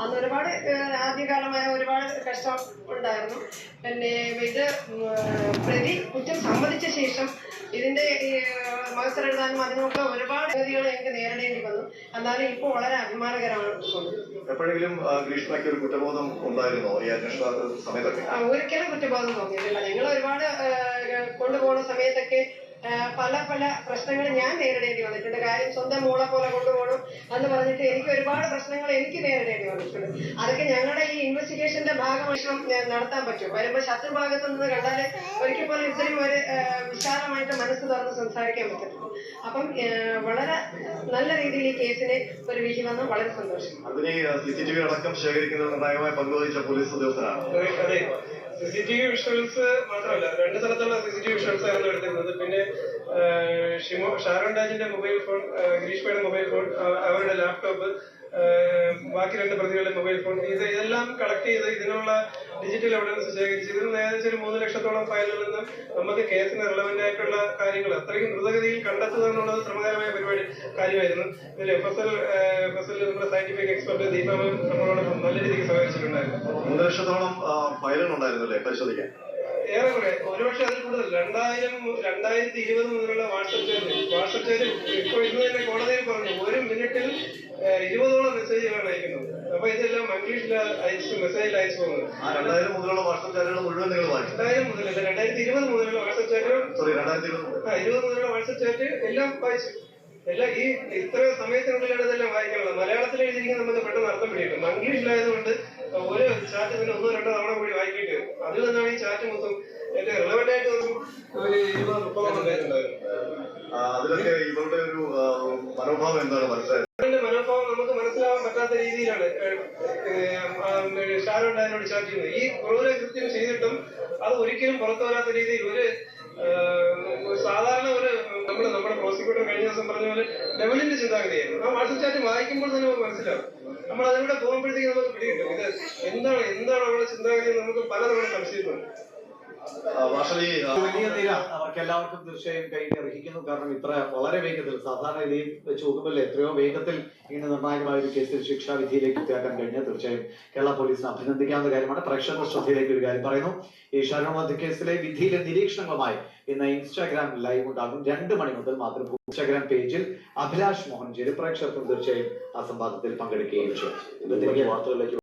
അന്ന് ഒരുപാട് ആദ്യകാലമായ ഒരുപാട് കഷ്ടം ഉണ്ടായിരുന്നു. പിന്നെ ഇത് പ്രതി കുറ്റം സമ്മതിച്ച ശേഷം ഇതിന്റെ ഈ മത്സരം എഴുതാനും അതിനൊക്കെ ഒരുപാട് ഗതികൾ എനിക്ക് നേരിടേണ്ടി വന്നു. എന്നാലും ഇപ്പോൾ വളരെ അഭിമാനകരമാണ് എപ്പോഴെങ്കിലും ഗ്രീഷ്മയ്ക്ക് ഒരു കുറ്റബോധം ഉണ്ടായിരുന്നോ? ഈ അന്വേഷണ സമയത്തൊക്കെ? ഒരിക്കലും കുറ്റബോധം തോന്നിയിട്ടില്ല. ഞങ്ങൾ ഒരുപാട് കൊണ്ടുപോകുന്ന സമയത്തൊക്കെ പല പല പ്രശ്നങ്ങൾ ഞാൻ നേരിടേണ്ടി വന്നിട്ടുണ്ട്. സ്വന്തം മോളെ പോലെ കൊണ്ടുപോകണം എന്ന് പറഞ്ഞിട്ട് എനിക്ക് ഒരുപാട് പ്രശ്നങ്ങൾ എനിക്ക് നേരിടേണ്ടി വന്നിട്ടുണ്ട്. അതൊക്കെ ഞങ്ങളുടെ ഈ ഇൻവെസ്റ്റിഗേഷന്റെ ഭാഗമായിട്ട് ഞാൻ നടത്താൻ പറ്റും. വരുമ്പോൾ ശത്രുഭാഗത്ത് നിന്ന് കണ്ടാൽ ഒരിക്കൽ പോലും ഇത്രയും ഒരു വിശാലമായിട്ട് മനസ്സ് തുറന്ന് സംസാരിക്കാൻ പറ്റത്തില്ല അപ്പം വളരെ നല്ല രീതിയിൽ ഈ കേസിന് ഒരു വിധി വന്ന് വളരെ സന്തോഷം. അതിനെ സി സി ടി വി അടക്കം ശേഖരിക്കുന്നത് നിർണായകമായി പങ്കുവഹിച്ച പോലീസ് ഉദ്യോഗസ്ഥനാണ് C C T V visuals മാത്രമല്ല രണ്ട് സ്ഥലത്തുള്ള C C T V visuals ആണ് എടുത്തിരുന്നത്. പിന്നെ ഷിമോ ഷാരോൺ രാജിന്റെ മൊബൈൽ ഫോൺ ഗ്രീഷ്മയുടെ മൊബൈൽ ഫോൺ അവരുടെ ലാപ്ടോപ്പ് ബാക്കി രണ്ട് പ്രതികളുടെ മൊബൈൽ ഫോൺ. ഇത് ഇതെല്ലാം കളക്ട് ചെയ്ത് ഇതിനുള്ള ഡിജിറ്റൽ എവിഡൻസ് ശേഖരിച്ച് ഇതിൽ ഏകദേശം ഒരു മൂന്ന് ലക്ഷത്തോളം ഫയലുകളിൽ നിന്ന് നമുക്ക് കേസിന് റിലവന്റ് ആയിട്ടുള്ള കാര്യങ്ങൾ അത്രയും ദ്രുതഗതിയിൽ കണ്ടെത്തുക എന്നുള്ളത് ശ്രമകരമായ പരിപാടി കാര്യമായിരുന്നു. ഇതിൽ F S L F S L നമ്മുടെ സയന്റിഫിക് എക്സ്പെർട്ട് ദീപാമൻ നമ്മളോട് നല്ല രീതിയിൽ സഹകരിച്ചിട്ടുണ്ടായിരുന്നു. മൂന്ന് ലക്ഷത്തോളം ഫയലുകൾ ഫയലുകൾ ഉണ്ടായിരുന്നല്ലേ? പരിശോധിക്കാൻ. ഏറെക്കുറെ ഒരുപക്ഷെ അതിൽ കൂടുതൽ രണ്ടായിരം രണ്ടായിരത്തി ഇരുപത് മുതലുള്ള വാട്സപ്പ് ചാറ്റ് വാട്സപ്പ് ചാറ്റ് ഇപ്പൊ ഇന്ന് തന്നെ കോടതിയിൽ പറഞ്ഞു ഒരു മിനിറ്റിൽ ഇരുപതോളം മെസ്സേജുകളാണ് അയക്കുന്നത്. അപ്പൊ ഇതെല്ലാം മംഗ്ലീഷിൽ അയച്ചു മെസ്സേജിൽ അയച്ചു പോകുന്നത്. രണ്ടായിരം മുതലുള്ള വാട്സപ്പ് ചാറ്റുകൾ മുഴുവൻ നിങ്ങൾ രണ്ടായിരം മുതൽ രണ്ടായിരത്തി ഇരുപത് മുതലുള്ള വാട്സപ്പ് ചാറ്റുകൾ സോറി രണ്ടായിരത്തി ഇരുപത് ആ ഇരുപത് മുതലുള്ള വാട്സപ്പ് ചാറ്റ് എല്ലാം വായിച്ചു. എല്ലാം ഈ ഇത്ര സമയത്തിനുള്ളിലാണ് ഇതെല്ലാം വായിക്കാനുള്ളത്. മലയാളത്തിൽ എഴുതിയിരിക്കുന്നത് നമുക്ക് പെട്ടെന്ന് അർത്ഥം പിടിക്കും മംഗ്ലീഷിലായതുകൊണ്ട് ഒരു ചാറ്റ് തന്നെ ഒന്നോ രണ്ടോ തവണ കൂടി വായിക്കേണ്ടി വരും. അതിൽ നിന്നാണ് ഈ ചാറ്റ് മൊത്തം. ഏറ്റവും റിലവന്റ് ആയിട്ട് ഒരു ഇരുപത് മുപ്പതോളം അതിലൊക്കെ ഇവരുടെ ഒരു മനോഭാവം എന്താണ്? മനസ്സിലായത് മനോഭാവം നമുക്ക് മനസ്സിലാവാൻ പറ്റാത്ത രീതിയിലാണ് ഷാരോൺ ഡാനോട് ചാറ്റ് ചെയ്യുന്നത്. ഈ ക്രൂര കൃത്യം ചെയ്തിട്ടും അത് ഒരിക്കലും പുറത്തു വരാത്ത രീതിയിൽ ഒരു സാധാരണ ഒരു നമ്മൾ നമ്മുടെ പ്രോസിക്യൂട്ടർ കഴിഞ്ഞ ദിവസം പറഞ്ഞ പോലെ ഡെവലിന്റെ ചിന്താഗതിയായിരുന്നു. ആ വാട്സപ്പ് ചാറ്റ് വായിക്കുമ്പോൾ തന്നെ നമുക്ക് മനസ്സിലാവും. നമ്മൾ അതിലൂടെ പോകുമ്പോഴത്തേക്ക് നമുക്ക് പിടികിട്ടും. ഇത് എന്താണ് എന്താണ് അവരുടെ ചിന്താഗതി നമുക്ക് പലതവണ ആ, വലിയ നിര അവർക്ക് എല്ലാവർക്കും തീർച്ചയായും കഴിഞ്ഞ് അർഹിക്കുന്നു. കാരണം ഇത്ര വളരെ വേഗത്തിൽ സാധാരണ രീതിയിൽ വെച്ച് നോക്കുമ്പോൾ എത്രയോ വേഗത്തിൽ ഇങ്ങനെ നിർണായകമായ ഒരു കേസിൽ ശിക്ഷാവിധിയിലേക്ക് എത്തിയാക്കാൻ കഴിഞ്ഞ തീർച്ചയായും കേരള പോലീസിനെ അഭിനന്ദിക്കാവുന്ന കാര്യമാണ്. പ്രേക്ഷക ശ്രദ്ധയിലേക്ക് ഒരു കാര്യം പറയുന്നു. ഈ ഷാരോൺ വധക്കേസിലെ വിധിയിലെ നിരീക്ഷണങ്ങളുമായി ഇന്ന് ഇൻസ്റ്റാഗ്രാം ലൈവ് ഉണ്ടാകും. രണ്ട് മണി മുതൽ മാത്രം ഇൻസ്റ്റാഗ്രാം പേജിൽ അഭിലാഷ് മോഹൻ ചെയ്ത് പ്രേക്ഷകർക്കും തീർച്ചയായും ആ സംവാദത്തിൽ പങ്കെടുക്കുകയും ചെയ്യും.